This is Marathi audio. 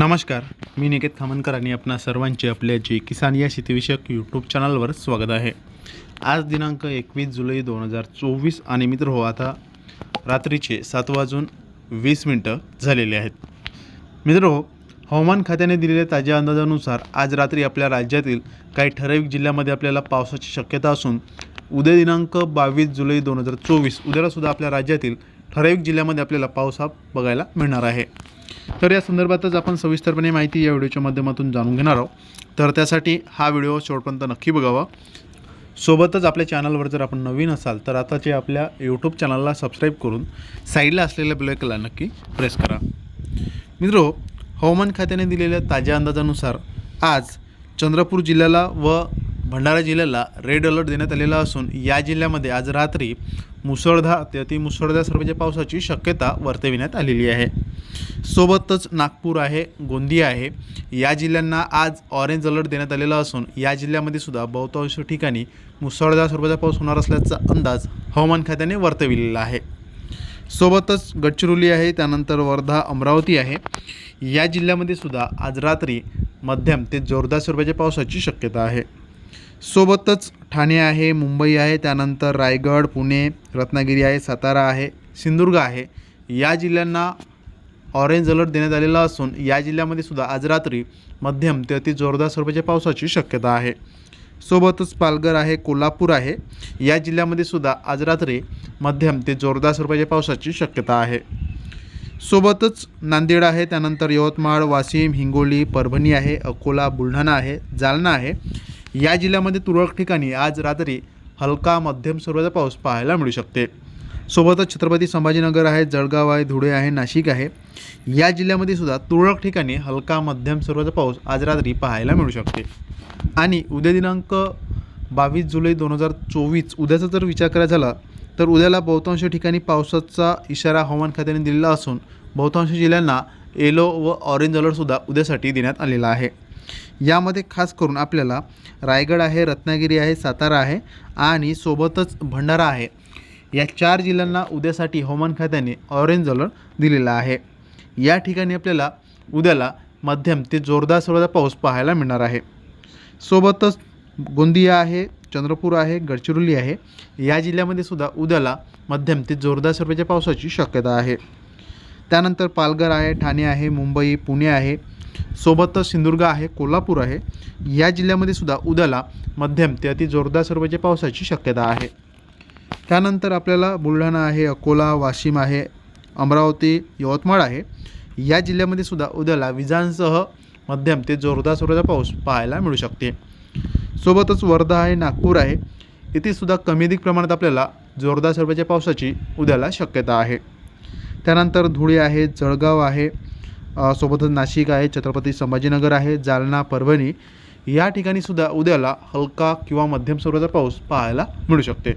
नमस्कार मी निकेत खामनकर आणि आपणा सर्वांचे आपल्या जे किसान या शेतीविषयक यूट्यूब चॅनलवर स्वागत आहे. आज दिनांक एकवीस जुलै दोन हजार चोवीस आणि मित्र हो आता रात्रीचे सात वाजून वीस मिनटं झालेले आहेत. मित्र हो हवामान खात्याने दिलेल्या ताज्या अंदाजानुसार आज रात्री आपल्या राज्यातील काही ठराविक जिल्ह्यामध्ये आपल्याला पावसाची शक्यता असून उद्या दिनांक बावीस जुलै दोन हजार चोवीस उद्यालासुद्धा आपल्या राज्यातील ठराविक जिल्ह्यामध्ये आपल्याला पाऊस हा बघायला मिळणार आहे. तर या संदर्भातच आपण सविस्तरपणे माहिती या व्हिडिओच्या माध्यमातून जाणून घेणार आहोत. तर त्यासाठी हा व्हिडिओ शेवटपर्यंत नक्की बघावा. सोबतच आपल्या चॅनलवर जर आपण नवीन असाल तर आताचे आपल्या यूट्यूब चॅनलला सबस्क्राईब करून साईडला असलेल्या ब्लॅकला नक्की प्रेस करा. मित्रो हवामान खात्याने दिलेल्या ताज्या अंदाजानुसार आज चंद्रपूर जिल्ह्याला व भंडारा जिल्ह्याला रेड अलर्ट देण्यात आलेला असून या जिल्ह्यामध्ये आज रात्री मुसळधार ते अति मुसळधार स्वरूपाच्या पावसाची शक्यता वर्तविण्यात आलेली आहे. सोबतच नागपूर आहे गोंदिया आहे. या जिल्ह्यांना आज ऑरेंज अलर्ट देण्यात आलेला असून या जिल्ह्यामध्ये सुद्धा बहुतांश ठिकाणी मुसळधार स्वरूपाचा पाऊस होणार असल्याचा अंदाज हवामान खात्याने वर्तविलेला आहे. सोबतच गडचिरोली आहे त्यानंतर वर्धा अमरावती आहे. या जिल्ह्यामध्ये सुद्धा आज रात्री मध्यम ते जोरदार स्वरूपाच्या पावसाची शक्यता आहे. सोबतच ठाणे आहे मुंबई आहे त्यानंतर रायगड पुणे रत्नागिरी आहे सातारा आहे सिंधुदुर्ग आहे. या जिल्ह्यांना ऑरेंज अलर्ट देण्यात आलेला असून या जिल्ह्यामध्ये सुद्धा आज रात्री मध्यम ते अति जोरदार स्वरूपाच्या पावसाची शक्यता आहे. सोबतच पालघर आहे कोल्हापूर आहे. या जिल्ह्यामध्ये सुद्धा आज रात्री मध्यम ते जोरदार स्वरूपाच्या पावसाची शक्यता आहे. सोबतच नांदेड आहे त्यानंतर यवतमाळ वाशिम हिंगोली परभणी आहे अकोला बुलढाणा आहे जालना आहे. या जिल्ह्यामध्ये तुरळक ठिकाणी आज रात्री हलका मध्यम स्वरूपाचा पाऊस पाहायला मिळू शकते. सोबतच छत्रपती संभाजीनगर आहे जळगाव आहे धुळे आहे नाशिक आहे. या जिल्ह्यामध्ये सुद्धा तुरळक ठिकाणी हलका मध्यम स्वरूपाचा पाऊस आज रात्री पाहायला मिळू शकते. आणि उद्या दिनांक बावीस जुलै दोन हजार चोवीस उद्याचा जर विचार करायचा झाला तर उद्याला बहुतांश ठिकाणी पावसाचा इशारा हवामान खात्याने दिलेला असून बहुतांश जिल्ह्यांना येलो व ऑरेंज अलर्टसुद्धा उद्यासाठी देण्यात आलेला आहे. यामध्ये खास करून आपल्याला रायगड आहे रत्नागिरी आहे सातारा आहे आणि सोबतच भंडारा आहे. या चार जिल्ह्यांना उद्यासाठी हवामान खात्याने ऑरेंज अलर्ट दिलेला आहे. या ठिकाणी आपल्याला उद्याला मध्यम ते जोरदार स्वरूपाचा पाऊस पाहायला मिळणार आहे. सोबतच गोंदिया आहे चंद्रपूर आहे गडचिरोली आहे. या जिल्ह्यामध्ये सुद्धा उद्याला मध्यम ते जोरदार स्वरूपाच्या पावसाची शक्यता आहे. त्यानंतर पालघर आहे ठाणे आहे मुंबई पुणे आहे. सोबतच सिंधुदुर्ग आहे कोल्हापूर आहे. या जिल्ह्यामध्ये सुद्धा उद्याला मध्यम ते अति जोरदार स्वरूपाच्या पावसाची शक्यता आहे. त्यानंतर आपल्याला बुलढाणा आहे अकोला वाशिम आहे अमरावती यवतमाळ आहे. या जिल्ह्यामध्ये सुद्धा उद्याला विजांसह मध्यम ते जोरदार स्वरूपाचा पाऊस पाहायला मिळू शकते. सोबतच वर्धा आहे नागपूर आहे. इथे सुद्धा कमी अधिक प्रमाणात आपल्याला जोरदार स्वरूपाच्या पावसाची उद्याला शक्यता आहे. त्यानंतर धुळे आहे जळगाव आहे. सोबतच नाशिक आहे छत्रपती संभाजीनगर आहे जालना परभणी. या ठिकाणी सुद्धा उद्याला हलका किंवा मध्यम स्वरूपाचा पाऊस पाहायला मिळू शकते.